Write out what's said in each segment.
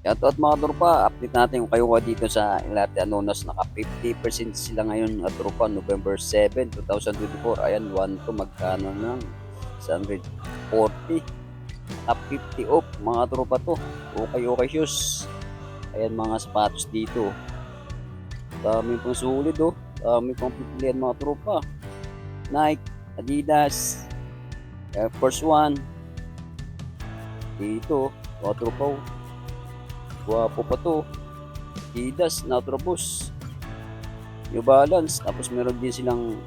Shoutout mga tropa, update natin kung kayo ka dito sa Ilarte Anonas. Naka 50% sila ngayon at tropa, November 7, 2024. Ayan, 1 to magkano ng 140. Naka 50 off mga tropa to. Okay, okay shoes. Ayan mga sapatos dito. Dami pang sulit oh. Dami pang pipilian mga tropa. Nike, Adidas, Air Force One. Dito, mga tropa oh. Guwapo pa to. Adidas, Natrobus. New Balance. Tapos meron din silang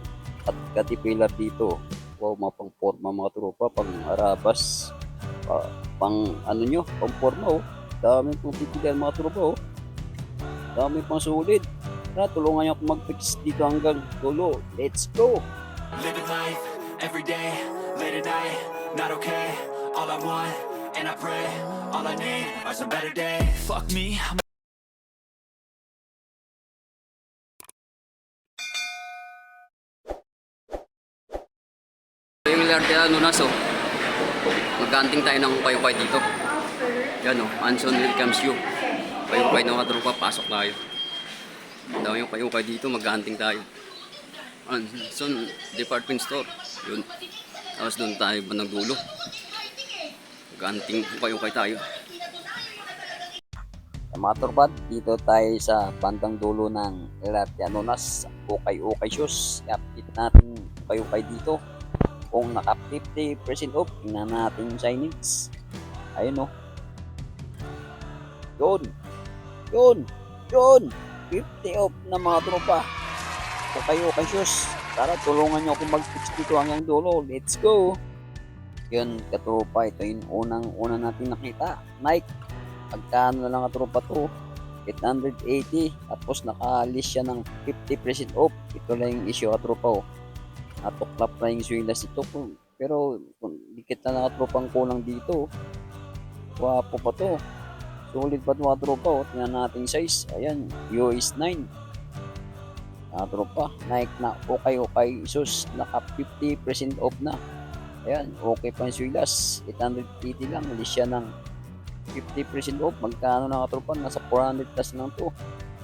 at caterpillar dito. Wow, mga pang forma mga tropa, pang arabas. Pa, pang ano nyo, pang forma oh. Dami pang pipilian mga tropa oh. Dami pang sulit. Tara, tulungan nyo ako mag-fix dito hanggang dulo. Let's go! Living life every day, late at night, not okay. All I want, and I pray, all I need are some better days. Fuck me, I'm Yung Ilarte Anonas oh. Magkanting tayo ng upay-upay dito. Yan oh, Anson welcomes you. Upay-upay ng mga tropa, pasok tayo. Ang dami yung upay-upay dito, magkanting tayo. Anson Department Store. Yun. Tapos doon tayo bandang dulo. Magkanting upay-upay tayo. Mga turbat, dito tayo sa bandang dulo ng Ilarte Anonas. Okay-okay shoes. Dito natin upay-upay dito kung naka 50% off, tingnan natin yung signage. Ayun o. Yun. Yun. Yun. 50 off na mga tropa. Kung kayo kay shoes, tara tulungan nyo ako mag-fix dito hanggang dulo. Let's go. Yun, katropa. Ito yung unang-una natin nakita. Nike. Pagkano na lang katropa to? 880. Tapos naka-list siya ng 50% off. Ito lang yung issue katropa oh natuklap na yung swilas ito. Pero kung dikit na nakatropang kulang dito. Wapo pa to. Solid pa ito mga tropa. Oh. Tingnan natin size. Ayan, US 9. Mga tropa. Nike na okay okay. Sus, naka 50% off na. Ayan, okay pa yung swilas. 880 lang. Alis siya ng 50% off. Magkano na tropa? Nasa 400 plus lang to.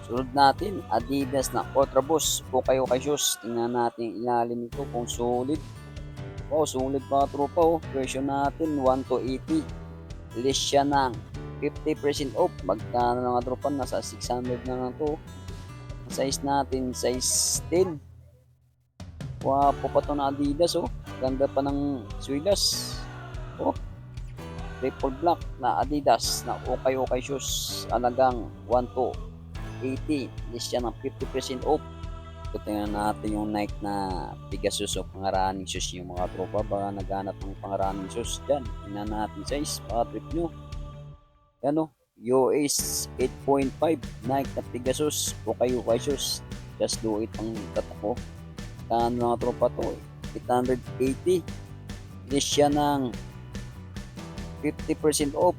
Sunod natin, Adidas na Ultra Boost. Okay, okay shoes. Tingnan natin ilalim nito kung solid. Oh, solid pa tropa oh. Presyo natin 1 to 80. List siya ng 50% off. Magkano na nga tropa? Nasa 600 na lang to. Size natin, size 10. Wapo pa to na Adidas oh. Ganda pa ng swilas. Oh. Triple black na Adidas na okay okay shoes. Alagang 1 to 80. List siya ng 50% off. Ito tingnan natin yung Nike na Pegasus o pangaraaning shoes yung mga tropa. Baka naghanap ng pangaraaning shoes dyan. Tingnan natin size. Baka trip nyo. Yan o. US 8.5 Nike na Pegasus o kayo kay shoes. Just do it ang tatako. Kano mga tropa to? 880. List siya ng 50% off.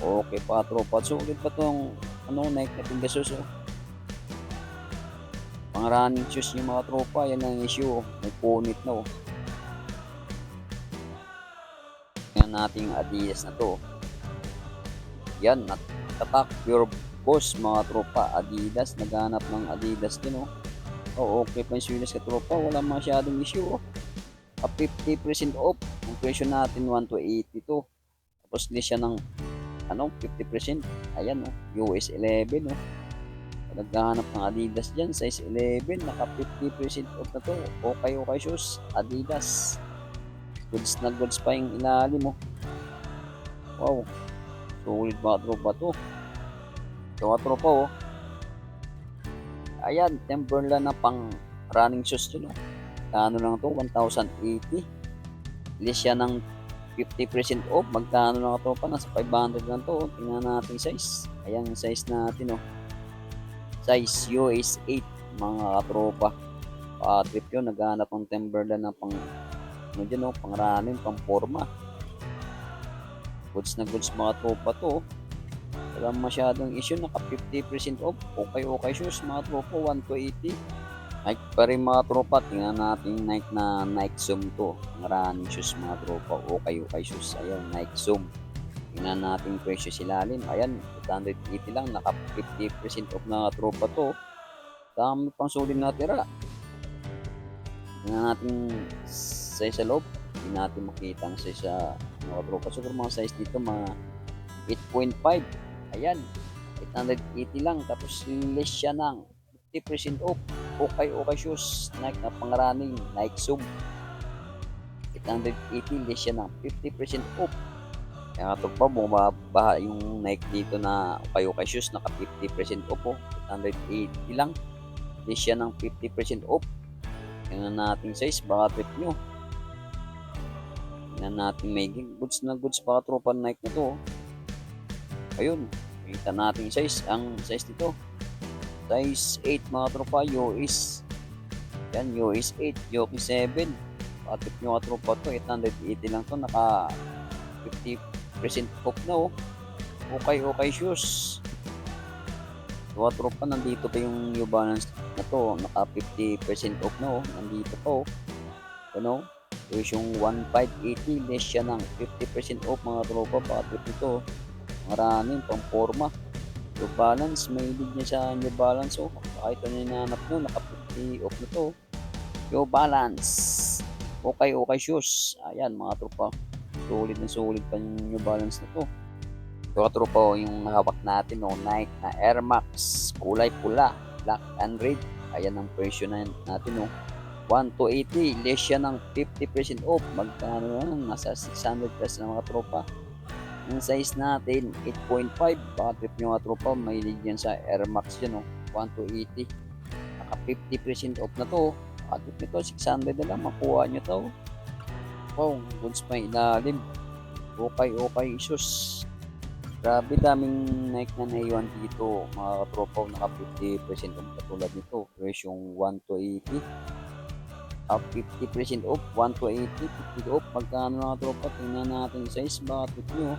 Okay pa tropa. Sulit pa tong ano, Nike na Pegasus oh. Pang running shoes yung mga tropa, yan ang issue oh. May punit na oh. Yan natin yung Adidas na to. Yan, natatak pure boss mga tropa. Adidas, naghanap ng Adidas din oh. Oh, okay pa yung swilas ka tropa, wala masyadong issue oh. A 50% off. Ang presyo natin 1 to 80 to. Tapos list siya ng ano, 50%. Ayan, oh, US 11, oh. Naghahanap ng Adidas dyan, size 11, naka 50% off na to. Okay, okay shoes, Adidas. Goods na goods pa yung ilalim, oh. Wow, solid mga tropa to. Ito mga tropa, oh. Ayan, Timberland na pang running shoes to, no. Kano lang to, 1,080. List siya ng 50% off. Magkano lang ito pa? Nasa 500 lang to. Tingnan natin size. Ayan yung size natin oh. Size US 8 mga katropa. Uh, trip yun. Naghahanap ng Timberland na pang ano dyan oh, pang running, pang forma. Goods na goods mga tropa to. Oh. Wala masyadong issue. Naka 50% off. Okay okay shoes mga tropa. 1 to 80. Nike pa rin mga tropa. Tingnan natin Nike na Nike Zoom to. Ang running shoes mga tropa. Okay, okay shoes. Ayun, Nike Zoom. Tingnan natin presyo sa ilalim. Ayan, 880 lang. Naka 50% off na tropa to. Dami pang sulit na tira. Tingnan natin size sa loob. Hindi natin makita ang size sa mga tropa. Siguro mga size dito mga 8.5. Ayan, 880 lang. Tapos less siya ng 50% off. Okay, okay shoes. Nike na pangraning. Nike Zoom. 880 less siya ng 50% off. Kaya ito pa, bumabaha yung Nike dito na okay-okay shoes. Naka 50% off po. 880 lang. Less siya ng 50% off. Tingnan natin size. Baka trip nyo. Tingnan natin may goods na goods baka tropa Nike na to. oh. Ayun. Kita natin size. Ang size dito. Size 8 mga tropa. US. Yan. US 8. Yoki 7. Patip nyo mga tropa to. 880 lang to. Naka 50% off na oh. Okay, okay shoes. Mga tropa, nandito pa yung New Balance na to. Naka 50% off na oh. Nandito pa oh. Ano? Is yung 1580 less siya ng 50% off mga tropa. Patip ito. oh. Maraming pang forma. New Balance, may lead niya sa New Balance oh. Kahit ano yung nanap nyo, naka 50 off na to. New Balance. Okay, okay shoes. Ayan mga tropa. Sulit na sulit pa yung New Balance na to. Ito tropa oh, yung hawak natin oh, Nike na Air Max. Kulay pula, black and red. Ayan ang presyo na natin oh. 1 to 80, less siya ng 50% off. Magkano lang, nasa 600 plus na mga tropa. Yung size natin, 8.5. Baka trip nyo mga tropa, may lead yan sa Air Max yan oh. 1 to 80. Naka 50% off na to. Baka trip nito, 600 na lang, makuha nyo to. Wow, goods yung ilalim. Okay, okay, issues. Grabe daming Nike na naiwan dito. Mga katropa, naka 50% off katulad nito. Presyong 1 to 80. Up 50% off, 1 to 80, 50 off. Magkano mga tropa? Tingnan natin size. Baka trip nyo.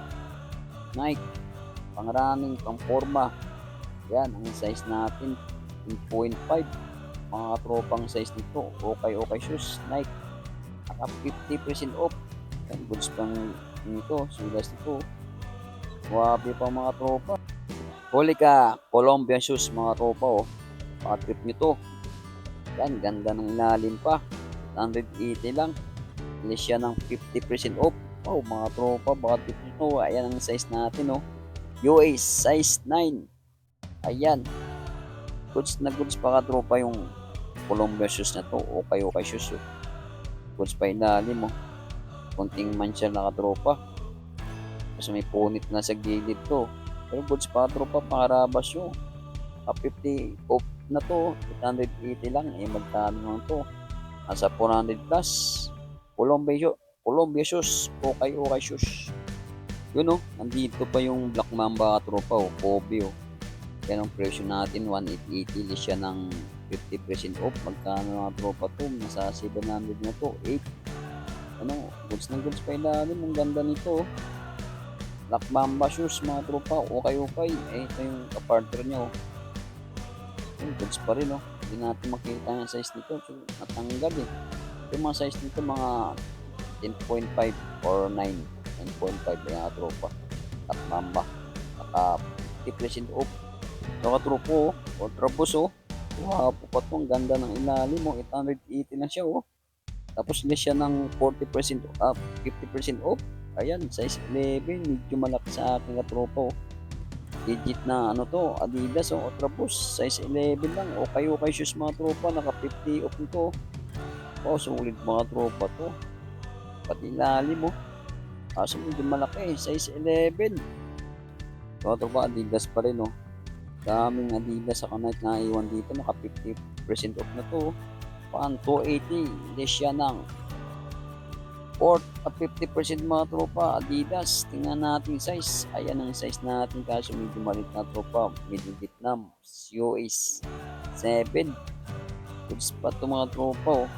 Nike. Pang running, pang forma. Yan, ang size natin. 10.5. Mga tropang size nito. Okay, okay shoes. Nike. Naka 50% off. Yan, goods pang nito. Sulas nito. Wabi pa mga tropa. Huli ka, Colombian shoes mga tropa oh. Patrip nito. Yan, ganda ng ilalim pa. 180 lang. Less siya ng 50% off. Oh, mga tropa, baka tip nito. Ayan ang size natin oh. US size 9. Ayan. Goods na goods pa ka tropa yung Columbia shoes na to. Okay, okay shoes oh. Goods pa ilalim oh. Kunting mancha na katropa. Kasi may punit na sa gilid to. Pero goods pa tropa, pangarabas yun. A 50 off na to. 880 lang. Eh, magkano lang to. Nasa 400 plus. Columbia, shoe- Columbia shoes. Okay, okay shoes. Yun oh, nandito pa yung Black Mamba tropa oh, Kobe oh. Yan ang presyo natin, 1880 less siya ng 50% off. Magkano mga tropa to? Nasa 700 na to, 8. Ano, goods na goods pa ilalim. Ang ganda nito oh. Black Mamba shoes mga tropa, okay okay. Eh, ito yung kapartner niya oh. Yung goods pa rin oh. Hindi natin makita yung size nito. So, natanggal eh. Yung mga size nito mga 10.5 or 9. 10.5 yung mga tropa. At mamba. Naka 50% off. Saka tropo oh. Ultra bus oh. Wow, po pa to. Ang ganda ng ilalim oh. 880 na siya oh. Tapos less siya ng 40% off. 50% off. Ayan, size 11. Medyo malaki sa aking katropa oh. Legit na ano to, Adidas o Ultra Boost, size 11 lang. Okay, okay shoes mga tropa, naka 50 off nito. Oh, sulit mga tropa to. Pati ilalim mo. Kaso medyo malaki, size 11. Mga tropa, Adidas pa rin oh. Daming Adidas sa kanat na iwan dito, naka 50% off na to. Pan 280, less siya ng Port at 50% mga tropa Adidas. Tingnan natin size. Ayan ang size natin kaso medyo malit na tropa. Medyo Vietnam. US 7. Goods pa ito mga tropa oh.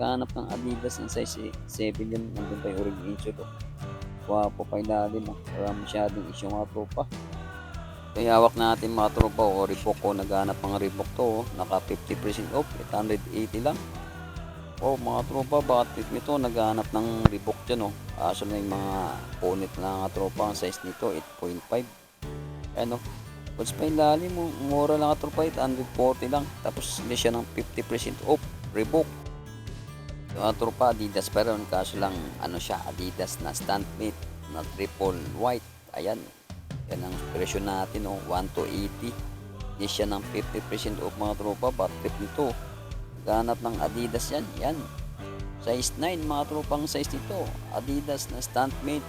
Kanap ng Adidas ng size 7 yun. Nandun pa yung origin insure oh. Wapo pa ilalim oh. Wala masyadong issue mga tropa. Kaya hawak natin mga tropa oh. Reebok oh. Naghanap ng Reebok to oh. Naka 50% off. 880 lang. Oh, mga tropa, baka trip nito, naghahanap ng Reebok dyan, oh. Kaso na yung mga punit na nga tropa ang size nito, 8.5. Ano, Goods pa yung lalim mo, mura lang tropa, 840 lang. Tapos hindi siya ng 50% off, Reebok. Yung mga tropa, Adidas pa rin, kaso lang ano siya, Adidas na stand mate na triple white. Ayan, yan ang presyo natin, oh, 1 to 80. Hindi siya ng 50% off mga tropa, trip nito. Ganap ng Adidas yan, yan. Size 9, mga tropang size nito. Adidas na stand mate.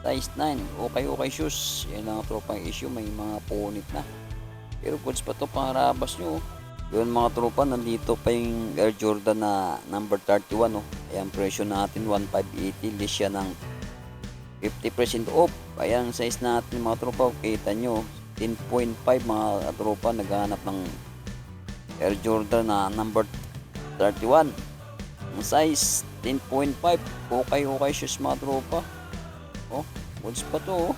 Size 9, okay okay shoes. Yan ang tropang issue, may mga punit na. Pero goods pa to pangarabas nyo. oh. Yun mga tropa, nandito pa yung Air Jordan na number 31. Oh. Ayan, presyo natin 1,580. List siya ng 50% off. Ayan, size natin mga tropa. Kita nyo, 10.5 mga tropa. Naghahanap ng Air Jordan na number 31. Ang size 10.5. Okay, okay shoes mga tropa. Oh, goods pa to. Oh.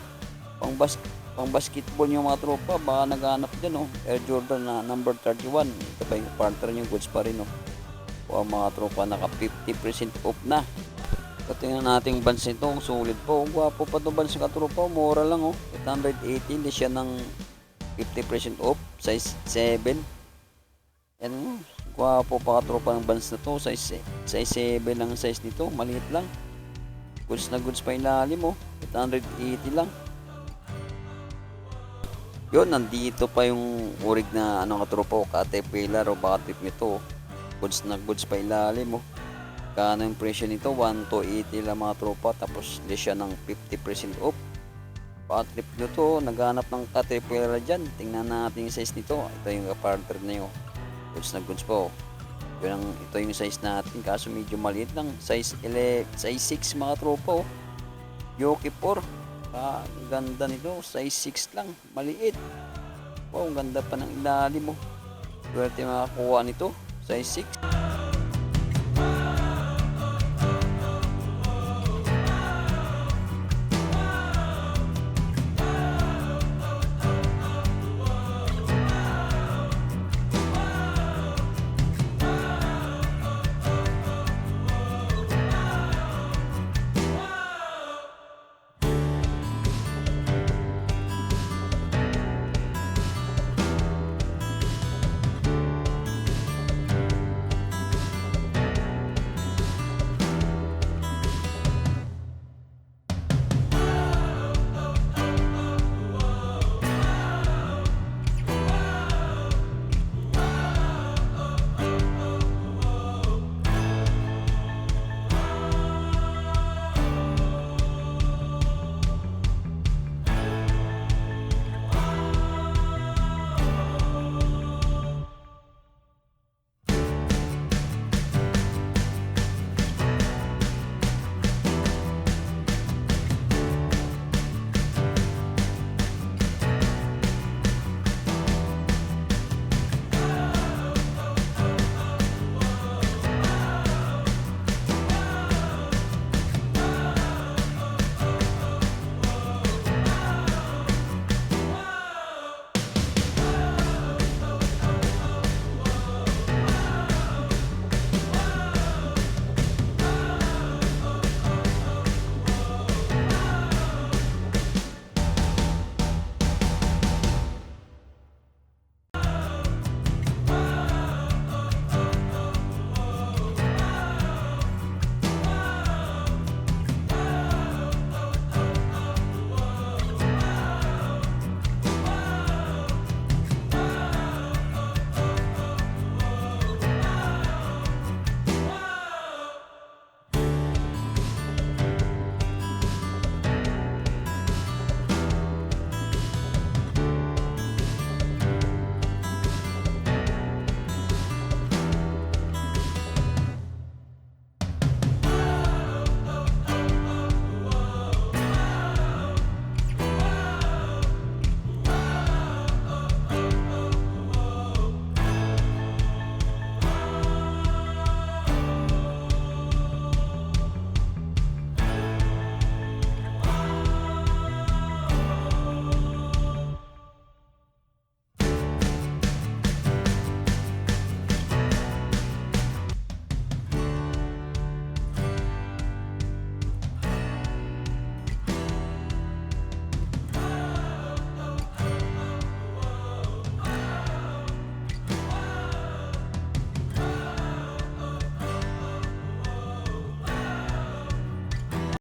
Pang, bas pang basketball yung mga tropa. Baka naghahanap dyan oh. Air Jordan na number 31. Ito pa yung partner yung goods pa rin oh. O mga tropa naka 50% off na. So, tingnan natin yung bands nito. Ang sulit po. Ang gwapo pa to bands ka tropa. Mura lang oh. 880. Hindi siya ng 50% off. Size 7. Yan oh. Gwapo pa ka tropa ng bands na to. Size, size 7 lang ang size nito. Maliit lang. Goods na goods pa ilalim oh. 880 lang. Yun, nandito pa yung urig na ano katropa o caterpillar o baka trip nito. Goods na goods pa ilalim oh. Kano yung presyo nito? 1 to 80 lang mga tropa. Tapos less siya ng 50% off. Baka trip nyo to. Naghanap ng caterpillar dyan. Tingnan natin yung size nito. Ito yung partner na yun. Goods na goods po. Yun ang, ito yung size natin. Kaso medyo maliit lang. Size 11, size 6 mga tropa oh. Yoki 4. Ah, ganda nito. Size 6 lang. Maliit. Wow, ang ganda pa ng ilalim mo. Oh. Swerte makakuha nito. Size 6.